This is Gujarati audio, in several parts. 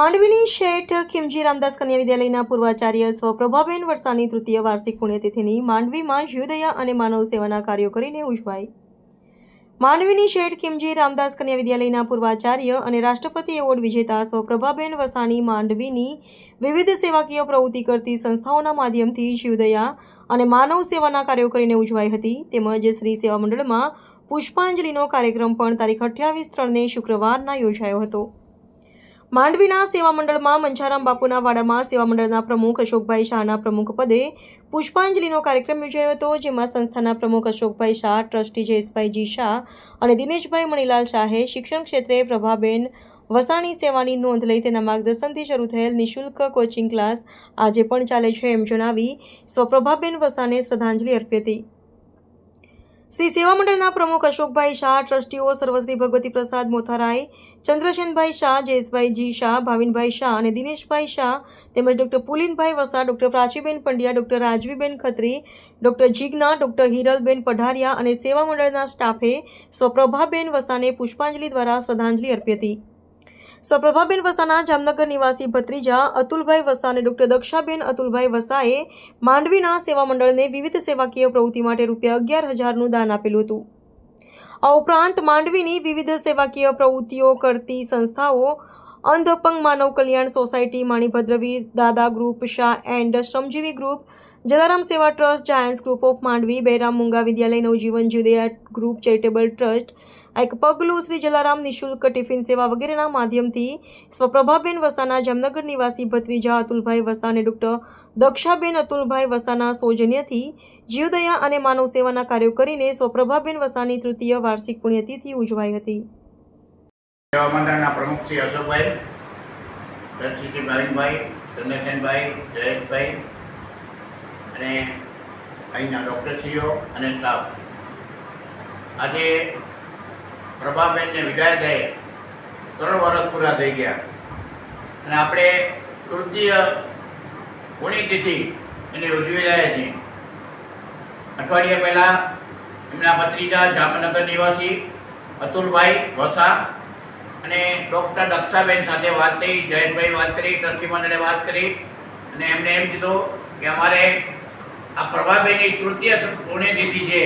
માંડવીની શેઠ ખીમજી રામદાસ કન્યા વિદ્યાલયના પૂર્વાચાર્ય સ્વ પ્રભાબેન વર્ષાની તૃતીય વાર્ષિક પુણ્યતિથિની માંડવીમાં જીવદયા અને માનવ સેવાના કાર્યો કરીને ઉજવાઈ માંડવીની શેઠ ખીમજી રામદાસ કન્યા વિદ્યાલયના પૂર્વાચાર્ય અને રાષ્ટ્રપતિ એવોર્ડ વિજેતા સ્વ પ્રભાબેન વસાણી માંડવીની વિવિધ સેવાકીય પ્રવૃત્તિ કરતી સંસ્થાઓના માધ્યમથી જીવદયા અને માનવ સેવાના કાર્યો કરીને ઉજવાઈ હતી. તેમજ શ્રી સેવા મંડળમાં પુષ્પાંજલિનો કાર્યક્રમ પણ તારીખ અઠ્યાવીસ ત્રણને શુક્રવારના યોજાયો હતો. માંડવીના સેવા મંડળમાં મંછારામ બાપુના વાડામાં સેવા મંડળના પ્રમુખ અશોકભાઈ શાહના પ્રમુખ પદે પુષ્પાંજલિનો કાર્યક્રમ યોજાયો હતો, જેમાં સંસ્થાના પ્રમુખ અશોકભાઈ શાહ, ટ્રસ્ટી જયેશભાઈ જી શાહ અને દિનેશભાઈ મણીલાલ શાહે શિક્ષણ ક્ષેત્રે પ્રભાબેન વસાણી સેવાની નોંધ લઈ તેના માર્ગદર્શનથી શરૂ થયેલ નિઃશુલ્ક કોચિંગ ક્લાસ આજે પણ ચાલે છે એમ જણાવી સ્વપ્રભાબેન વસાને શ્રદ્ધાંજલિ અર્પી હતી. શ્રી સેવા મંડળના પ્રમુખ અશોકભાઈ શાહ, ટ્રસ્ટીઓ સર્વશ્રી ભગવતી પ્રસાદ મોથારાય, ચંદ્રશેનભાઈ શાહ, જયેશભાઈ જી શાહ, ભાવિનભાઈ શાહ અને દિનેશભાઈ શાહ તેમજ doctor Pulinbhai Vasa doctor Prachiben Pandya, doctor Rajviben Khatri, doctor Jigna, doctor Hiralben Padhariya અને સેવા મંડળના સ્ટાફે સ્વપ્રભાબેન વસાને પુષ્પાંજલિ દ્વારા શ્રદ્ધાંજલિ અર્પી હતી. સ્વપ્રભાબેન વસાના જામનગર નિવાસી ભત્રીજા અતુલભાઈ વસા અને ડૉક્ટર દક્ષાબેન અતુલભાઈ વસાએ માંડવીના સેવા મંડળને વિવિધ સેવાકીય પ્રવૃત્તિ માટે રૂપિયા અગિયાર હજારનું દાન આપેલું હતું. આ ઉપરાંત માંડવીની વિવિધ સેવાકીય પ્રવૃત્તિઓ કરતી સંસ્થાઓ, અંધપંગ માનવ Kalyan society, Manibhadraveer Dada group, Shah and Shramjivi group, Jalaram Seva trust Giants group of Mandvi બહેરામ મુંગા વિદ્યાલય, નવજીવન જુદયા ગ્રુપ, ચેરિટેબલ ટ્રસ્ટ આ એક પગલું શ્રી જલારામ નિઃશુલ્ક ટિફિન સેવા વગેરેના માધ્યમથી સ્વપ્રભાબેન વસાના જામનગર નિવાસી ભત્રીજા અતુલભાઈ વસા અને ડૉક્ટર દક્ષાબેન અતુલભાઈ વસાના સૌજન્યથી જીવદયા અને માનવ સેવાના કાર્યો કરીને સ્વપ્રભાબેન વસાની તૃતીય વાર્ષિક પુણ્યતિથિ ઉજવાઈ હતી. સેવા મંડળના પ્રમુખ શ્રી અશોકભાઈ ટ્રસ્ટી ભાવિનભાઈ ચંદ્રસેનભાઈ જયેશભાઈ અને અહીંના ડૉક્ટરશ્રીઓ અને સ્ટાફ. આજે પ્રભાબેનને વિદાય થઈ. ત્રણ વર્ષ પૂરા થઈ ગયા. અને આપણે તૃતીય પુણ્યતિથિ એને ઉજવી રહ્યા છીએ. અઠવાડિયા પહેલાં એમના ભત્રીજા જામનગર નિવાસી અતુલભાઈ વસા અને ડૉક્ટર દક્ષાબેન સાથે વાત થઈ જયેશભાઈ વાત કરી ટ્રસ્ટી મંડળે વાત કરી. અને એમને એમ કીધું કે અમારે આ પ્રભાબેનની તૃતીય પુણ્યતિથિ છે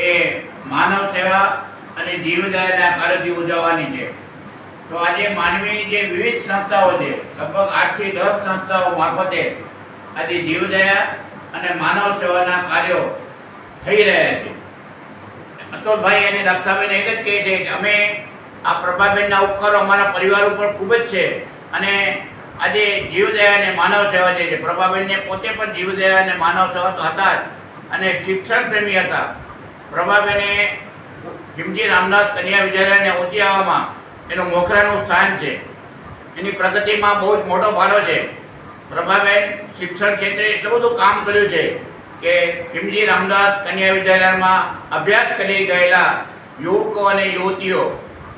એ માનવ સેવા અને જીવદયાના કાર્યથી ઉજવવાની છે. તો આજે માનવીની જે વિવિધ સંસ્થાઓ છે, લગભગ આઠથી દસ સંસ્થાઓ મારફતે આજે જીવદયા અને માનવ સેવાના કાર્યો થઈ રહ્યા છે. અતુલભાઈ અને દક્ષાબેન એક જ કહે છે કે અમે આ પ્રભાબેનના ઉપકારો અમારા પરિવાર ઉપર ખૂબ જ છે અને આજે જીવદયા અને માનવ સેવા જે છે, પ્રભાબેનને પોતે પણ જીવદયા અને માનવ સેવા તો હતા જ અને શિક્ષણ પ્રેમી હતા. પ્રભાબેને ખીમજી રામનાથ કન્યા વિદ્યાલયને ઊંચી આવવામાં એનું મોખરાનું સ્થાન છે. એની પ્રગતિમાં બહુ જ મોટો ફાળો છે. પ્રભાબેન શિક્ષણ ક્ષેત્રે એટલું બધું કામ કર્યું છે કે ભીમજી રામદાસ કન્યા વિદ્યાલયમાં અભ્યાસ કરી ગયેલા યુવકો અને યુવતીઓ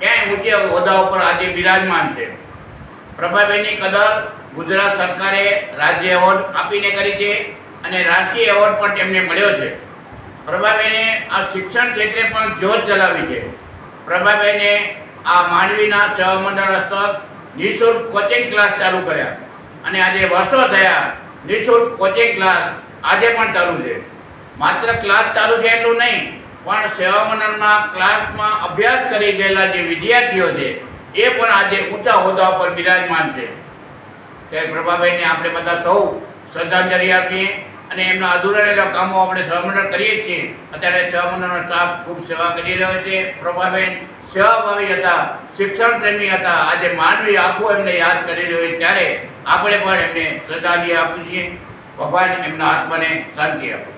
ક્યાંય ઊંચી હોદ્દા ઉપર આજે બિરાજમાન છે. પ્રભાબેનની કદર ગુજરાત સરકારે રાજ્ય એવોર્ડ આપીને કરી છે અને રાષ્ટ્રીય એવોર્ડ પણ તેમને મળ્યો છે. પ્રભાબેને આ શિક્ષણ ક્ષેત્રે પણ જોત જલાવી છે. પ્રભાબેને આ માંડવીના સહમંડળ હસ્તક નિઃશુલ્ક કોચિંગ ક્લાસ ચાલુ કર્યા અને આજે વર્ષો થયા નિઃશુલ્ક કોચિંગ ક્લાસ આજે પણ ચાલુ છે. માત્ર ક્લાસ ચાલુ છે એટલું નહીં, પણ સેવા મંડળના ક્લાસમાં અભ્યાસ કરી ગયેલા જે વિદ્યાર્થીઓ છે, એ પણ આજે ઊંચા હોદ્દા પર બિરાજમાન છે. ત્યારે પ્રભાબેનને આપણે બધા સૌ શ્રદ્ધાંજલિ આપીએ. અને એમના અધૂરા રહેલા કામો આપણે સહમંડળ કરીએ છીએ. અત્યારે સહમંડળનો સ્ટાફ ખૂબ સેવા કરી રહ્યો છે. પ્રભાબેન સેવાભાવી હતા. શિક્ષણ પ્રેમી હતા. આજે માનવી આખું એમને યાદ કરી રહ્યો છે. ત્યારે આપણે પણ એમને શ્રદ્ધાંજલિ આપીએ છીએ. ભગવાન એમના આત્માને શાંતિ આપે.